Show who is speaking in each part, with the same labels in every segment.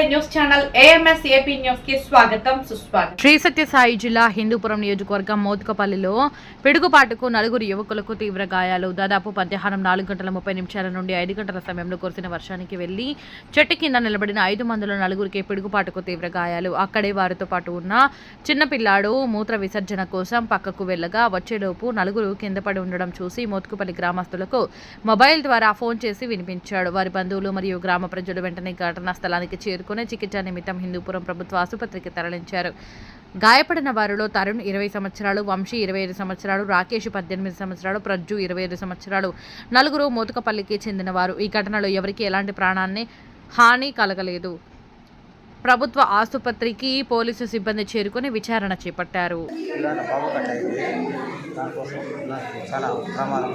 Speaker 1: Channel AMS AP న్యూస్కి స్వాగతం సుస్వాగతం.
Speaker 2: శ్రీ సత్యసాయి జిల్లా హిందూపురం నియోజకవర్గం మోత్కపల్లిలో పిడుగుపాటుకు నలుగురు యువకులకు తీవ్ర గాయాలు. దాదాపు మధ్యాహ్నం నాలుగు గంటల ముప్పై నిమిషాల నుండి ఐదు గంటల సమయంలో కురిసిన వర్షానికి వెళ్ళి చెట్టు కింద నిలబడిన ఐదు మందిలో నలుగురికి పిడుగుపాటుకు తీవ్ర గాయాలు. అక్కడే వారితో పాటు ఉన్న చిన్నపిల్లాడు మూత్ర విసర్జన కోసం పక్కకు వెళ్ళగా వచ్చేలోపు నలుగురు కింద పడి ఉండడం చూసి మోత్కుపల్లి గ్రామస్తులకు మొబైల్ ద్వారా ఫోన్ చేసి వినిపించాడు. వారి బంధువులు మరియు గ్రామ ప్రజలు వెంటనే ఘటనా స్థలానికి చేరుకుని చికిత్స నిమిత్తం హిందూపురం ప్రభుత్వ ఆసుపత్రికి తరలించారు. గాయపడిన వారిలో తరుణ్ ఇరవై సంవత్సరాలు వంశీ ఇరవై ఐదు సంవత్సరాలు రాకేష్ పద్దెనిమిది సంవత్సరాలు ప్రజ్జు ఇరవై ఐదు సంవత్సరాలు నలుగురు మోతుకపల్లికి చెందినవారు. ఈ ఘటనలో ఎవరికీ ఎలాంటి ప్రాణాన్ని హాని కలగలేదు. ప్రభుత్వ ఆసుపత్రికి పోలీసు సిబ్బంది చేరుకుని విచారణ చేపట్టారు.
Speaker 3: చాలా ప్రమాదం.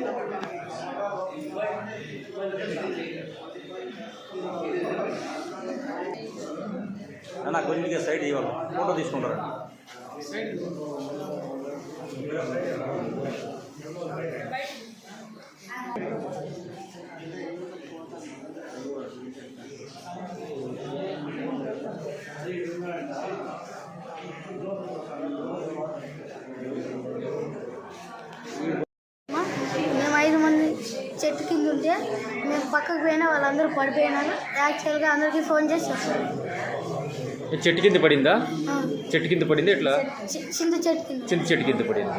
Speaker 3: నాకు అన్న కొంచెం సైడ్ ఇవ్వాలి ఫోటో తీసుకుంటారా.
Speaker 4: సైడ్ ఐదు మంది చెట్టు కింద ఉంటే మేము పక్కకు పోయినా వాళ్ళందరూ పడిపోయినారు. యాక్చువల్గా అందరికీ ఫోన్ చేసి చెప్పారు.
Speaker 5: చెట్టు కింద పడిందా? చెట్టు కింద పడింది? ఇట్లా
Speaker 4: చి- చింత చెట్టు కింద.
Speaker 5: చింత చెట్టు కింద పడింది?